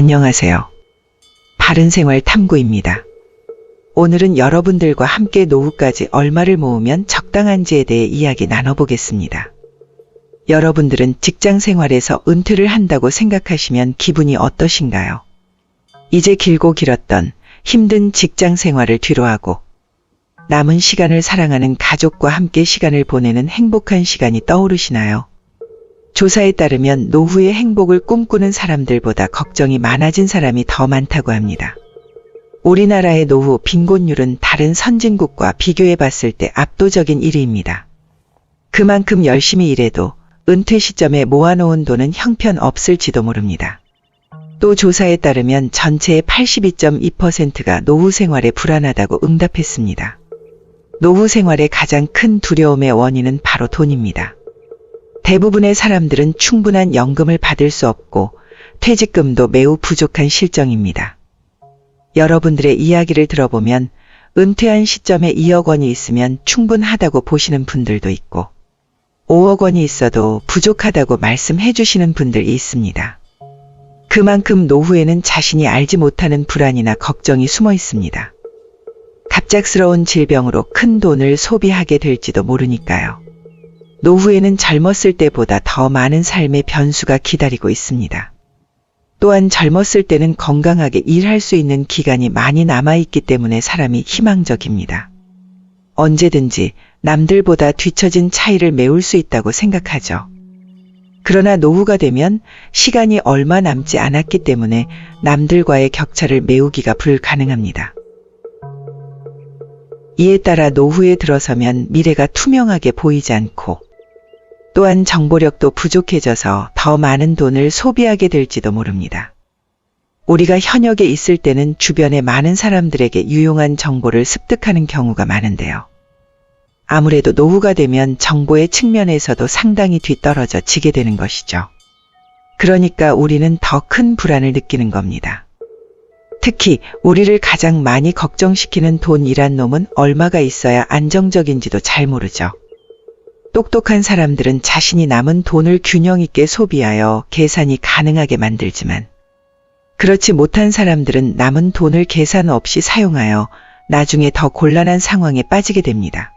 안녕하세요. 바른생활 탐구입니다. 오늘은 여러분들과 함께 노후까지 얼마를 모으면 적당한지에 대해 이야기 나눠보겠습니다. 여러분들은 직장 생활에서 은퇴를 한다고 생각하시면 기분이 어떠신가요? 이제 길고 길었던 힘든 직장 생활을 뒤로하고 남은 시간을 사랑하는 가족과 함께 시간을 보내는 행복한 시간이 떠오르시나요? 조사에 따르면 노후의 행복을 꿈꾸는 사람들보다 걱정이 많아진 사람이 더 많다고 합니다. 우리나라의 노후 빈곤율은 다른 선진국과 비교해 봤을 때 압도적인 1위입니다. 그만큼 열심히 일해도 은퇴 시점에 모아놓은 돈은 형편 없을지도 모릅니다. 또 조사에 따르면 전체의 82.2%가 노후 생활에 불안하다고 응답했습니다. 노후 생활의 가장 큰 두려움의 원인은 바로 돈입니다. 대부분의 사람들은 충분한 연금을 받을 수 없고 퇴직금도 매우 부족한 실정입니다. 여러분들의 이야기를 들어보면 은퇴한 시점에 2억 원이 있으면 충분하다고 보시는 분들도 있고 5억 원이 있어도 부족하다고 말씀해 주시는 분들이 있습니다. 그만큼 노후에는 자신이 알지 못하는 불안이나 걱정이 숨어 있습니다. 갑작스러운 질병으로 큰 돈을 소비하게 될지도 모르니까요. 노후에는 젊었을 때보다 더 많은 삶의 변수가 기다리고 있습니다. 또한 젊었을 때는 건강하게 일할 수 있는 기간이 많이 남아있기 때문에 사람이 희망적입니다. 언제든지 남들보다 뒤처진 차이를 메울 수 있다고 생각하죠. 그러나 노후가 되면 시간이 얼마 남지 않았기 때문에 남들과의 격차를 메우기가 불가능합니다. 이에 따라 노후에 들어서면 미래가 투명하게 보이지 않고 또한 정보력도 부족해져서 더 많은 돈을 소비하게 될지도 모릅니다. 우리가 현역에 있을 때는 주변의 많은 사람들에게 유용한 정보를 습득하는 경우가 많은데요. 아무래도 노후가 되면 정보의 측면에서도 상당히 뒤떨어져 지게 되는 것이죠. 그러니까 우리는 더 큰 불안을 느끼는 겁니다. 특히 우리를 가장 많이 걱정시키는 돈이란 놈은 얼마가 있어야 안정적인지도 잘 모르죠. 똑똑한 사람들은 자신이 남은 돈을 균형 있게 소비하여 계산이 가능하게 만들지만 그렇지 못한 사람들은 남은 돈을 계산 없이 사용하여 나중에 더 곤란한 상황에 빠지게 됩니다.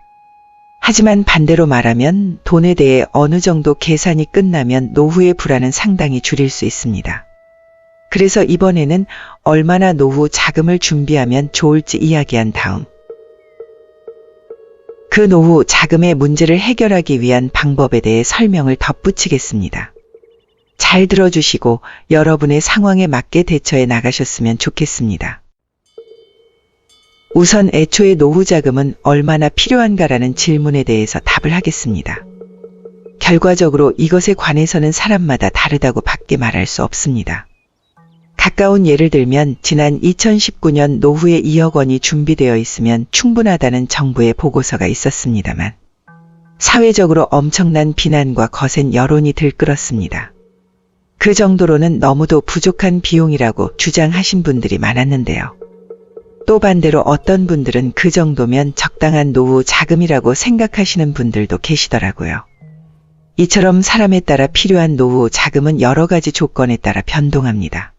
하지만 반대로 말하면 돈에 대해 어느 정도 계산이 끝나면 노후의 불안은 상당히 줄일 수 있습니다. 그래서 이번에는 얼마나 노후 자금을 준비하면 좋을지 이야기한 다음 그 노후 자금의 문제를 해결하기 위한 방법에 대해 설명을 덧붙이겠습니다. 잘 들어주시고 여러분의 상황에 맞게 대처해 나가셨으면 좋겠습니다. 우선 애초에 노후 자금은 얼마나 필요한가라는 질문에 대해서 답을 하겠습니다. 결과적으로 이것에 관해서는 사람마다 다르다고 밖에 말할 수 없습니다. 가까운 예를 들면 지난 2019년 노후에 2억 원이 준비되어 있으면 충분하다는 정부의 보고서가 있었습니다만 사회적으로 엄청난 비난과 거센 여론이 들끓었습니다. 그 정도로는 너무도 부족한 비용이라고 주장하신 분들이 많았는데요. 또 반대로 어떤 분들은 그 정도면 적당한 노후 자금이라고 생각하시는 분들도 계시더라고요. 이처럼 사람에 따라 필요한 노후 자금은 여러 가지 조건에 따라 변동합니다.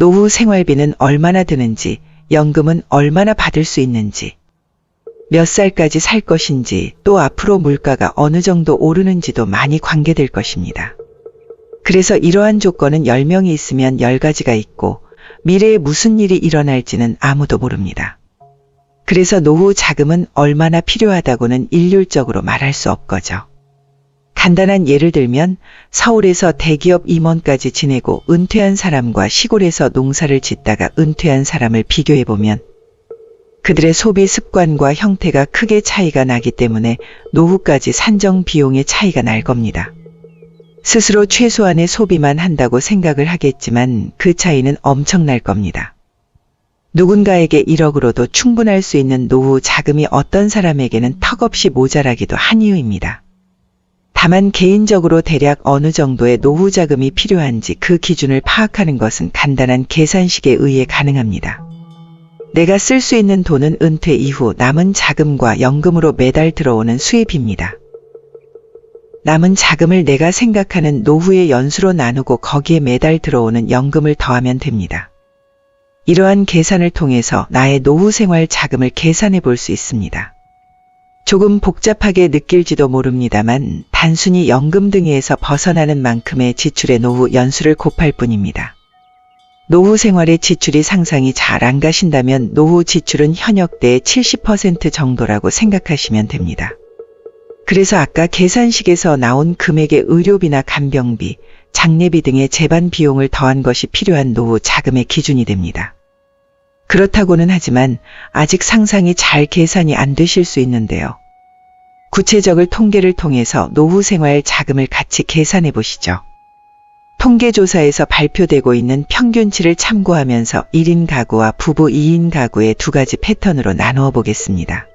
노후 생활비는 얼마나 드는지, 연금은 얼마나 받을 수 있는지, 몇 살까지 살 것인지, 또 앞으로 물가가 어느 정도 오르는지도 많이 관계될 것입니다. 그래서 이러한 조건은 10명이 있으면 10가지가 있고, 미래에 무슨 일이 일어날지는 아무도 모릅니다. 그래서 노후 자금은 얼마나 필요하다고는 일률적으로 말할 수 없거죠. 간단한 예를 들면 서울에서 대기업 임원까지 지내고 은퇴한 사람과 시골에서 농사를 짓다가 은퇴한 사람을 비교해 보면 그들의 소비 습관과 형태가 크게 차이가 나기 때문에 노후까지 산정 비용의 차이가 날 겁니다. 스스로 최소한의 소비만 한다고 생각을 하겠지만 그 차이는 엄청날 겁니다. 누군가에게 1억으로도 충분할 수 있는 노후 자금이 어떤 사람에게는 턱없이 모자라기도 한 이유입니다. 다만 개인적으로 대략 어느 정도의 노후 자금이 필요한지 그 기준을 파악하는 것은 간단한 계산식에 의해 가능합니다. 내가 쓸 수 있는 돈은 은퇴 이후 남은 자금과 연금으로 매달 들어오는 수입입니다. 남은 자금을 내가 생각하는 노후의 연수로 나누고 거기에 매달 들어오는 연금을 더하면 됩니다. 이러한 계산을 통해서 나의 노후 생활 자금을 계산해 볼 수 있습니다. 조금 복잡하게 느낄지도 모릅니다만 단순히 연금 등에서 벗어나는 만큼의 지출의 노후 연수를 곱할 뿐입니다. 노후 생활의 지출이 상상이 잘 안 가신다면 노후 지출은 현역대의 70% 정도라고 생각하시면 됩니다. 그래서 아까 계산식에서 나온 금액의 의료비나 간병비, 장례비 등의 재반 비용을 더한 것이 필요한 노후 자금의 기준이 됩니다. 그렇다고는 하지만 아직 상상이 잘 계산이 안 되실 수 있는데요. 구체적을 통계를 통해서 노후 생활 자금을 같이 계산해 보시죠. 통계조사에서 발표되고 있는 평균치를 참고하면서 1인 가구와 부부 2인 가구의 두 가지 패턴으로 나누어 보겠습니다.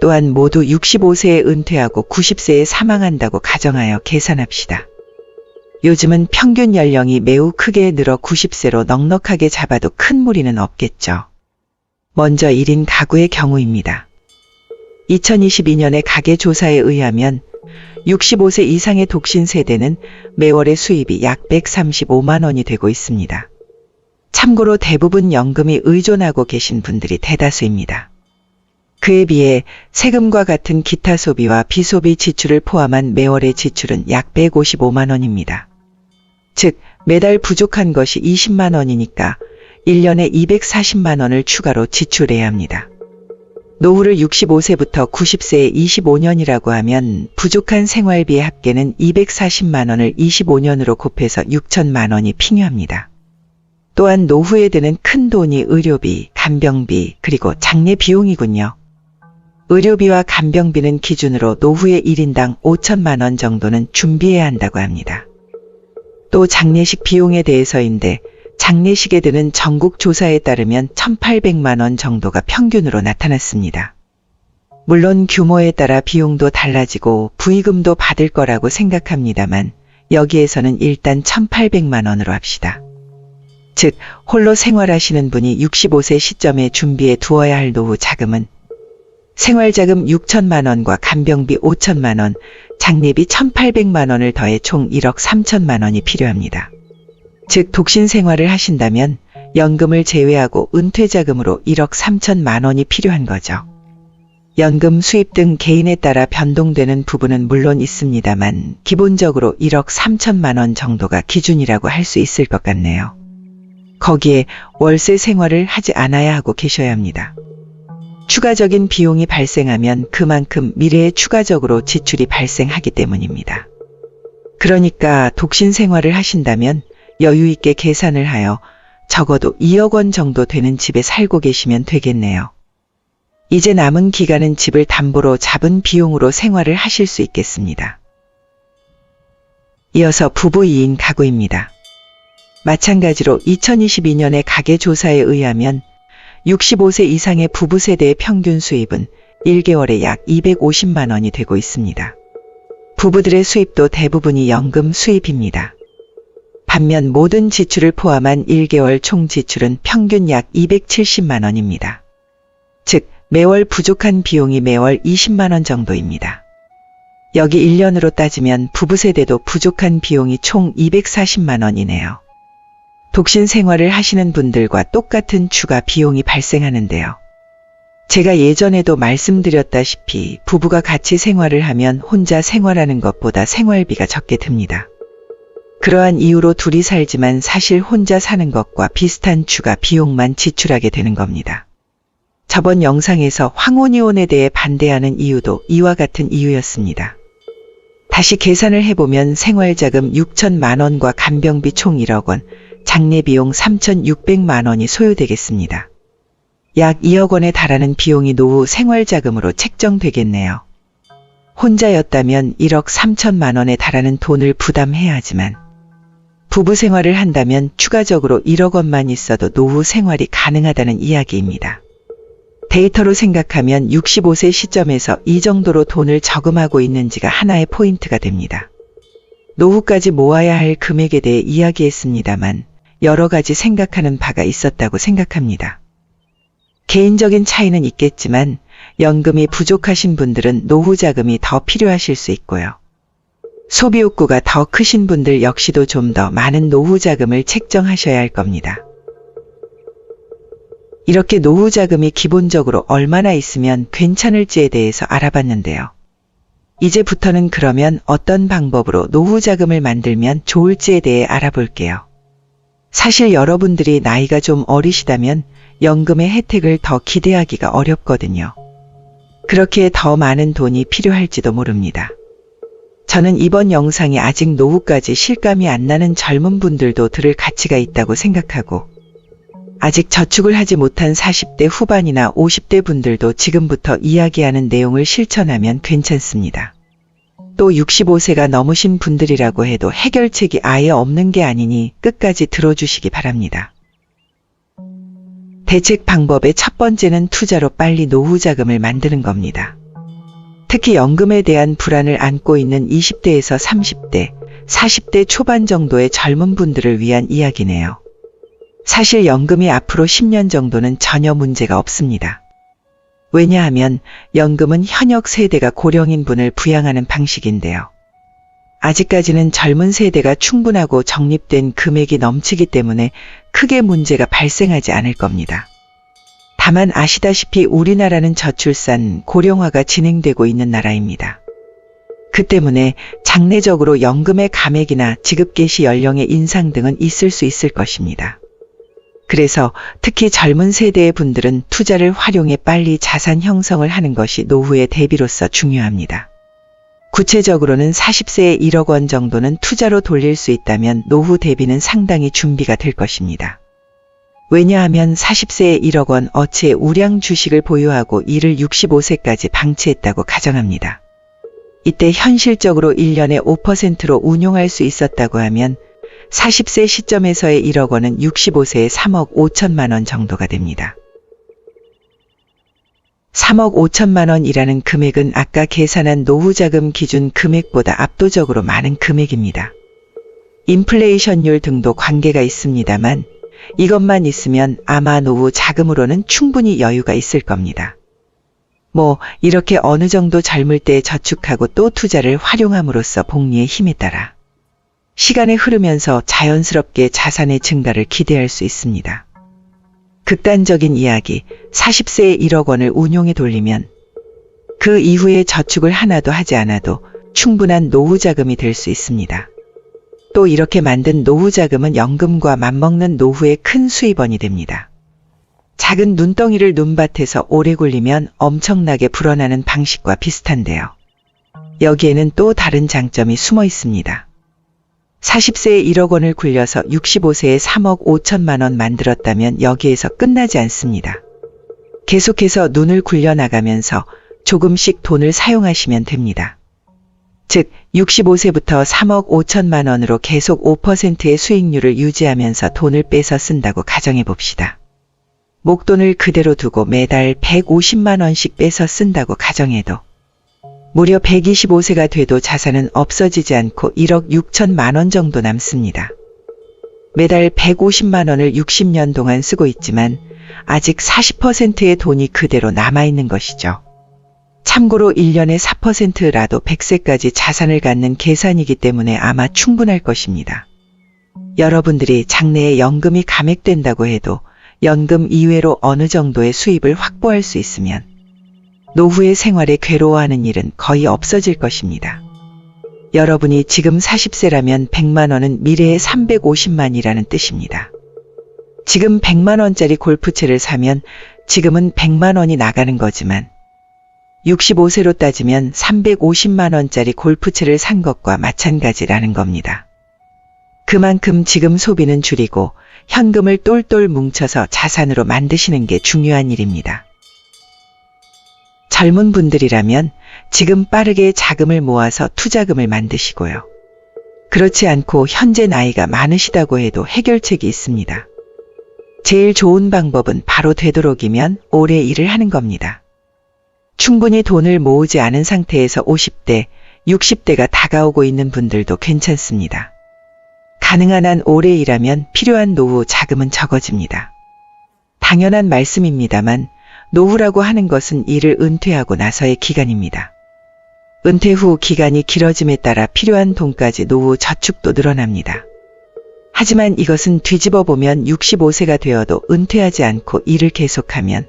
또한 모두 65세에 은퇴하고 90세에 사망한다고 가정하여 계산합시다. 요즘은 평균 연령이 매우 크게 늘어 90세로 넉넉하게 잡아도 큰 무리는 없겠죠. 먼저 1인 가구의 경우입니다. 2022년의 가계조사에 의하면 65세 이상의 독신 세대는 매월의 수입이 약 135만 원이 되고 있습니다. 참고로 대부분 연금이 의존하고 계신 분들이 대다수입니다. 그에 비해 세금과 같은 기타 소비와 비소비 지출을 포함한 매월의 지출은 약 155만 원입니다. 즉, 매달 부족한 것이 20만 원이니까 1년에 240만 원을 추가로 지출해야 합니다. 노후를 65세부터 90세에 25년이라고 하면 부족한 생활비의 합계는 240만 원을 25년으로 곱해서 6천만 원이 필요합니다. 또한 노후에 드는 큰 돈이 의료비, 간병비, 그리고 장례 비용이군요. 의료비와 간병비는 기준으로 노후의 1인당 5천만 원 정도는 준비해야 한다고 합니다. 또 장례식 비용에 대해서인데 장례식에 드는 전국 조사에 따르면 1,800만 원 정도가 평균으로 나타났습니다. 물론 규모에 따라 비용도 달라지고 부의금도 받을 거라고 생각합니다만 여기에서는 일단 1,800만 원으로 합시다. 즉, 홀로 생활하시는 분이 65세 시점에 준비해 두어야 할 노후 자금은 생활자금 6천만 원과 간병비 5천만 원, 장례비 1,800만 원을 더해 총 1억 3천만 원이 필요합니다. 즉 독신 생활을 하신다면 연금을 제외하고 은퇴자금으로 1억 3천만 원이 필요한 거죠. 연금 수입 등 개인에 따라 변동되는 부분은 물론 있습니다만 기본적으로 1억 3천만 원 정도가 기준이라고 할 수 있을 것 같네요. 거기에 월세 생활을 하지 않아야 하고 계셔야 합니다. 추가적인 비용이 발생하면 그만큼 미래에 추가적으로 지출이 발생하기 때문입니다. 그러니까 독신 생활을 하신다면 여유 있게 계산을 하여 적어도 2억 원 정도 되는 집에 살고 계시면 되겠네요. 이제 남은 기간은 집을 담보로 잡은 비용으로 생활을 하실 수 있겠습니다. 이어서 부부 2인 가구입니다. 마찬가지로 2022년의 가계조사에 의하면 65세 이상의 부부 세대의 평균 수입은 1개월에 약 250만 원이 되고 있습니다. 부부들의 수입도 대부분이 연금 수입입니다. 반면 모든 지출을 포함한 1개월 총 지출은 평균 약 270만 원입니다. 즉, 매월 부족한 비용이 매월 20만 원 정도입니다. 여기 1년으로 따지면 부부 세대도 부족한 비용이 총 240만 원이네요. 독신 생활을 하시는 분들과 똑같은 추가 비용이 발생하는데요. 제가 예전에도 말씀드렸다시피 부부가 같이 생활을 하면 혼자 생활하는 것보다 생활비가 적게 듭니다. 그러한 이유로 둘이 살지만 사실 혼자 사는 것과 비슷한 추가 비용만 지출하게 되는 겁니다. 저번 영상에서 황혼이혼에 대해 반대하는 이유도 이와 같은 이유였습니다. 다시 계산을 해보면 생활자금 6천만 원과 간병비 총 1억 원, 장례 비용 3,600만 원이 소요되겠습니다. 약 2억 원에 달하는 비용이 노후 생활자금으로 책정되겠네요. 혼자였다면 1억 3천만 원에 달하는 돈을 부담해야 하지만 부부 생활을 한다면 추가적으로 1억 원만 있어도 노후 생활이 가능하다는 이야기입니다. 데이터로 생각하면 65세 시점에서 이 정도로 돈을 저금하고 있는지가 하나의 포인트가 됩니다. 노후까지 모아야 할 금액에 대해 이야기했습니다만 여러 가지 생각하는 바가 있었다고 생각합니다. 개인적인 차이는 있겠지만 연금이 부족하신 분들은 노후 자금이 더 필요하실 수 있고요. 소비 욕구가 더 크신 분들 역시도 좀 더 많은 노후 자금을 책정하셔야 할 겁니다. 이렇게 노후 자금이 기본적으로 얼마나 있으면 괜찮을지에 대해서 알아봤는데요. 이제부터는 그러면 어떤 방법으로 노후 자금을 만들면 좋을지에 대해 알아볼게요. 사실 여러분들이 나이가 좀 어리시다면 연금의 혜택을 더 기대하기가 어렵거든요. 그렇게 더 많은 돈이 필요할지도 모릅니다. 저는 이번 영상이 아직 노후까지 실감이 안 나는 젊은 분들도 들을 가치가 있다고 생각하고 아직 저축을 하지 못한 40대 후반이나 50대 분들도 지금부터 이야기하는 내용을 실천하면 괜찮습니다. 또 65세가 넘으신 분들이라고 해도 해결책이 아예 없는 게 아니니 끝까지 들어주시기 바랍니다. 대책 방법의 첫 번째는 투자로 빨리 노후 자금을 만드는 겁니다. 특히 연금에 대한 불안을 안고 있는 20대에서 30대, 40대 초반 정도의 젊은 분들을 위한 이야기네요. 사실 연금이 앞으로 10년 정도는 전혀 문제가 없습니다. 왜냐하면 연금은 현역 세대가 고령인 분을 부양하는 방식인데요. 아직까지는 젊은 세대가 충분하고 적립된 금액이 넘치기 때문에 크게 문제가 발생하지 않을 겁니다. 다만 아시다시피 우리나라는 저출산, 고령화가 진행되고 있는 나라입니다. 그 때문에 장래적으로 연금의 감액이나 지급 개시 연령의 인상 등은 있을 수 있을 것입니다. 그래서 특히 젊은 세대의 분들은 투자를 활용해 빨리 자산 형성을 하는 것이 노후의 대비로서 중요합니다. 구체적으로는 40세에 1억 원 정도는 투자로 돌릴 수 있다면 노후 대비는 상당히 준비가 될 것입니다. 왜냐하면 40세에 1억 원 어치의 우량 주식을 보유하고 이를 65세까지 방치했다고 가정합니다. 이때 현실적으로 1년에 5%로 운용할 수 있었다고 하면 40세 시점에서의 1억 원은 65세에 3억 5천만 원 정도가 됩니다. 3억 5천만 원이라는 금액은 아까 계산한 노후자금 기준 금액보다 압도적으로 많은 금액입니다. 인플레이션율 등도 관계가 있습니다만 이것만 있으면 아마 노후 자금으로는 충분히 여유가 있을 겁니다. 뭐 이렇게 어느 정도 젊을 때 저축하고 또 투자를 활용함으로써 복리의 힘에 따라 시간이 흐르면서 자연스럽게 자산의 증가를 기대할 수 있습니다. 극단적인 이야기, 40세에 1억 원을 운용에 돌리면 그 이후에 저축을 하나도 하지 않아도 충분한 노후 자금이 될 수 있습니다. 또 이렇게 만든 노후 자금은 연금과 맞먹는 노후의 큰 수입원이 됩니다. 작은 눈덩이를 눈밭에서 오래 굴리면 엄청나게 불어나는 방식과 비슷한데요. 여기에는 또 다른 장점이 숨어 있습니다. 40세에 1억 원을 굴려서 65세에 3억 5천만 원 만들었다면 여기에서 끝나지 않습니다. 계속해서 눈을 굴려나가면서 조금씩 돈을 사용하시면 됩니다. 즉, 65세부터 3억 5천만 원으로 계속 5%의 수익률을 유지하면서 돈을 빼서 쓴다고 가정해 봅시다. 목돈을 그대로 두고 매달 150만 원씩 빼서 쓴다고 가정해도 무려 125세가 돼도 자산은 없어지지 않고 1억 6천만 원 정도 남습니다. 매달 150만 원을 60년 동안 쓰고 있지만 아직 40%의 돈이 그대로 남아있는 것이죠. 참고로 1년에 4%라도 100세까지 자산을 갖는 계산이기 때문에 아마 충분할 것입니다. 여러분들이 장래에 연금이 감액된다고 해도 연금 이외로 어느 정도의 수입을 확보할 수 있으면 노후의 생활에 괴로워하는 일은 거의 없어질 것입니다. 여러분이 지금 40세라면 100만 원은 미래의 350만이라는 뜻입니다. 지금 100만 원짜리 골프채를 사면 지금은 100만 원이 나가는 거지만 65세로 따지면 350만 원짜리 골프채를 산 것과 마찬가지라는 겁니다. 그만큼 지금 소비는 줄이고 현금을 똘똘 뭉쳐서 자산으로 만드시는 게 중요한 일입니다. 젊은 분들이라면 지금 빠르게 자금을 모아서 투자금을 만드시고요. 그렇지 않고 현재 나이가 많으시다고 해도 해결책이 있습니다. 제일 좋은 방법은 바로 되도록이면 오래 일을 하는 겁니다. 충분히 돈을 모으지 않은 상태에서 50대, 60대가 다가오고 있는 분들도 괜찮습니다. 가능한 한 오래 일하면 필요한 노후 자금은 적어집니다. 당연한 말씀입니다만 노후라고 하는 것은 일을 은퇴하고 나서의 기간입니다. 은퇴 후 기간이 길어짐에 따라 필요한 돈까지 노후 저축도 늘어납니다. 하지만 이것은 뒤집어 보면 65세가 되어도 은퇴하지 않고 일을 계속하면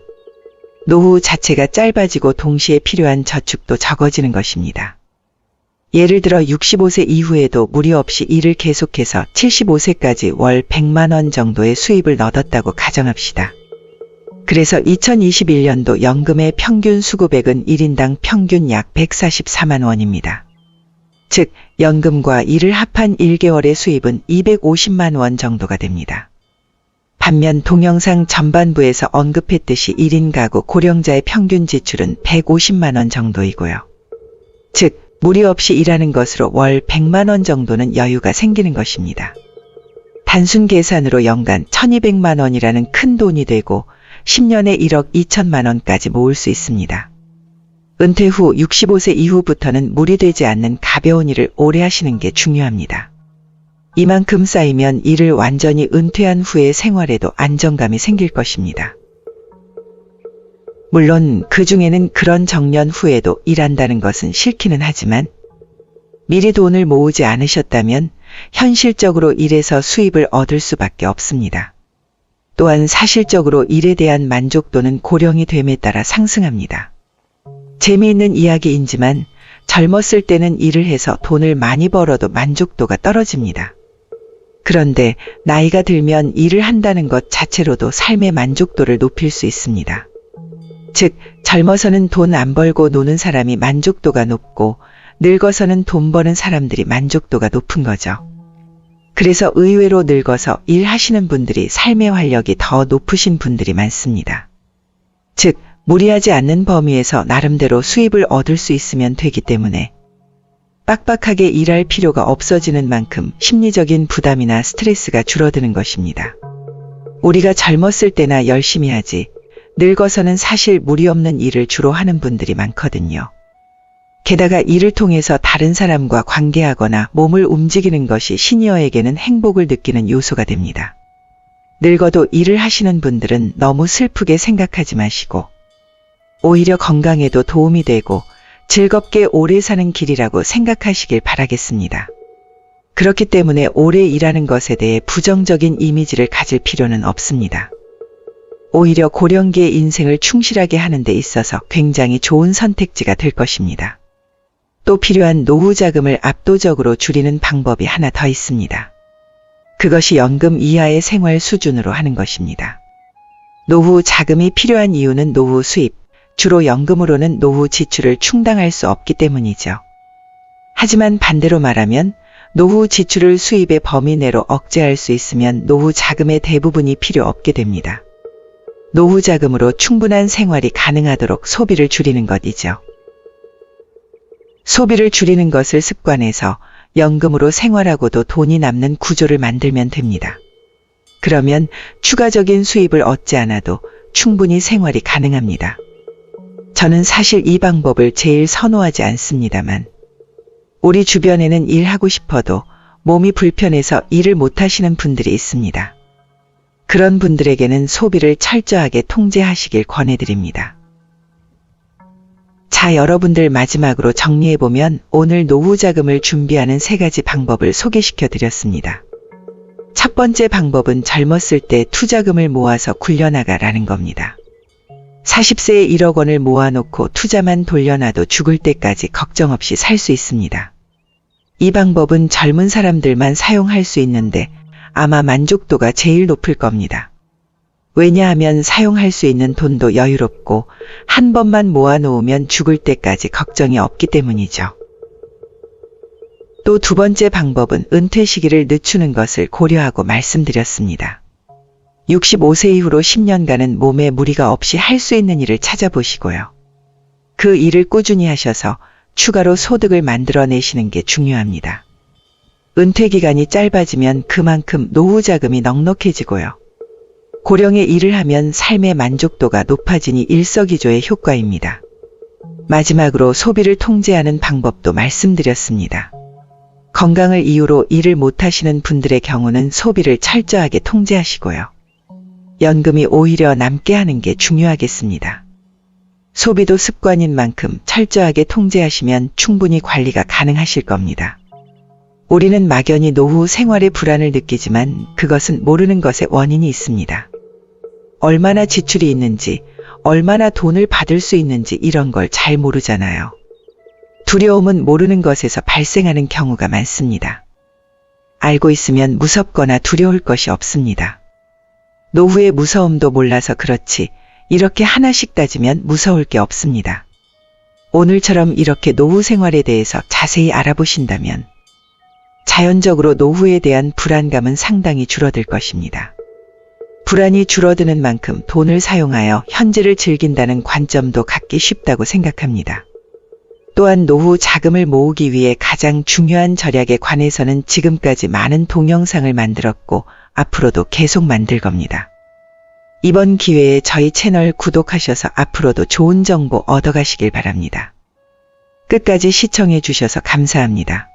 노후 자체가 짧아지고 동시에 필요한 저축도 적어지는 것입니다. 예를 들어 65세 이후에도 무리 없이 일을 계속해서 75세까지 월 100만 원 정도의 수입을 얻었다고 가정합시다. 그래서 2021년도 연금의 평균 수급액은 1인당 평균 약 144만 원입니다. 즉, 연금과 이를 합한 1개월의 수입은 250만 원 정도가 됩니다. 반면 동영상 전반부에서 언급했듯이 1인 가구 고령자의 평균 지출은 150만 원 정도이고요. 즉, 무리 없이 일하는 것으로 월 100만 원 정도는 여유가 생기는 것입니다. 단순 계산으로 연간 1200만 원이라는 큰 돈이 되고 10년에 1억 2천만 원까지 모을 수 있습니다. 은퇴 후 65세 이후부터는 무리되지 않는 가벼운 일을 오래 하시는 게 중요합니다. 이만큼 쌓이면 일을 완전히 은퇴한 후의 생활에도 안정감이 생길 것입니다. 물론 그 중에는 그런 정년 후에도 일한다는 것은 싫기는 하지만 미리 돈을 모으지 않으셨다면 현실적으로 일해서 수입을 얻을 수밖에 없습니다. 또한 사실적으로 일에 대한 만족도는 고령이 됨에 따라 상승합니다. 재미있는 이야기이지만 젊었을 때는 일을 해서 돈을 많이 벌어도 만족도가 떨어집니다. 그런데 나이가 들면 일을 한다는 것 자체로도 삶의 만족도를 높일 수 있습니다. 즉, 젊어서는 돈 안 벌고 노는 사람이 만족도가 높고 늙어서는 돈 버는 사람들이 만족도가 높은 거죠. 그래서 의외로 늙어서 일하시는 분들이 삶의 활력이 더 높으신 분들이 많습니다. 즉, 무리하지 않는 범위에서 나름대로 수입을 얻을 수 있으면 되기 때문에 빡빡하게 일할 필요가 없어지는 만큼 심리적인 부담이나 스트레스가 줄어드는 것입니다. 우리가 젊었을 때나 열심히 하지, 늙어서는 사실 무리 없는 일을 주로 하는 분들이 많거든요. 게다가 일을 통해서 다른 사람과 관계하거나 몸을 움직이는 것이 시니어에게는 행복을 느끼는 요소가 됩니다. 늙어도 일을 하시는 분들은 너무 슬프게 생각하지 마시고, 오히려 건강에도 도움이 되고 즐겁게 오래 사는 길이라고 생각하시길 바라겠습니다. 그렇기 때문에 오래 일하는 것에 대해 부정적인 이미지를 가질 필요는 없습니다. 오히려 고령기의 인생을 충실하게 하는 데 있어서 굉장히 좋은 선택지가 될 것입니다. 또 필요한 노후 자금을 압도적으로 줄이는 방법이 하나 더 있습니다. 그것이 연금 이하의 생활 수준으로 하는 것입니다. 노후 자금이 필요한 이유는 노후 수입, 주로 연금으로는 노후 지출을 충당할 수 없기 때문이죠. 하지만 반대로 말하면 노후 지출을 수입의 범위 내로 억제할 수 있으면 노후 자금의 대부분이 필요 없게 됩니다. 노후 자금으로 충분한 생활이 가능하도록 소비를 줄이는 것이죠. 소비를 줄이는 것을 습관해서 연금으로 생활하고도 돈이 남는 구조를 만들면 됩니다. 그러면 추가적인 수입을 얻지 않아도 충분히 생활이 가능합니다. 저는 사실 이 방법을 제일 선호하지 않습니다만, 우리 주변에는 일하고 싶어도 몸이 불편해서 일을 못하시는 분들이 있습니다. 그런 분들에게는 소비를 철저하게 통제하시길 권해드립니다. 자, 여러분들 마지막으로 정리해보면 오늘 노후 자금을 준비하는 세 가지 방법을 소개시켜 드렸습니다. 첫 번째 방법은 젊었을 때 투자금을 모아서 굴려나가라는 겁니다. 40세에 1억 원을 모아놓고 투자만 돌려놔도 죽을 때까지 걱정 없이 살 수 있습니다. 이 방법은 젊은 사람들만 사용할 수 있는데 아마 만족도가 제일 높을 겁니다. 왜냐하면 사용할 수 있는 돈도 여유롭고 한 번만 모아놓으면 죽을 때까지 걱정이 없기 때문이죠. 또 두 번째 방법은 은퇴 시기를 늦추는 것을 고려하고 말씀드렸습니다. 65세 이후로 10년간은 몸에 무리가 없이 할 수 있는 일을 찾아보시고요. 그 일을 꾸준히 하셔서 추가로 소득을 만들어내시는 게 중요합니다. 은퇴 기간이 짧아지면 그만큼 노후 자금이 넉넉해지고요. 고령의 일을 하면 삶의 만족도가 높아지니 일석이조의 효과입니다. 마지막으로 소비를 통제하는 방법도 말씀드렸습니다. 건강을 이유로 일을 못하시는 분들의 경우는 소비를 철저하게 통제하시고요. 연금이 오히려 남게 하는 게 중요하겠습니다. 소비도 습관인 만큼 철저하게 통제하시면 충분히 관리가 가능하실 겁니다. 우리는 막연히 노후 생활의 불안을 느끼지만 그것은 모르는 것에 원인이 있습니다. 얼마나 지출이 있는지, 얼마나 돈을 받을 수 있는지 이런 걸 잘 모르잖아요. 두려움은 모르는 것에서 발생하는 경우가 많습니다. 알고 있으면 무섭거나 두려울 것이 없습니다. 노후의 무서움도 몰라서 그렇지 이렇게 하나씩 따지면 무서울 게 없습니다. 오늘처럼 이렇게 노후 생활에 대해서 자세히 알아보신다면 자연적으로 노후에 대한 불안감은 상당히 줄어들 것입니다. 불안이 줄어드는 만큼 돈을 사용하여 현재를 즐긴다는 관점도 갖기 쉽다고 생각합니다. 또한 노후 자금을 모으기 위해 가장 중요한 절약에 관해서는 지금까지 많은 동영상을 만들었고 앞으로도 계속 만들 겁니다. 이번 기회에 저희 채널 구독하셔서 앞으로도 좋은 정보 얻어가시길 바랍니다. 끝까지 시청해 주셔서 감사합니다.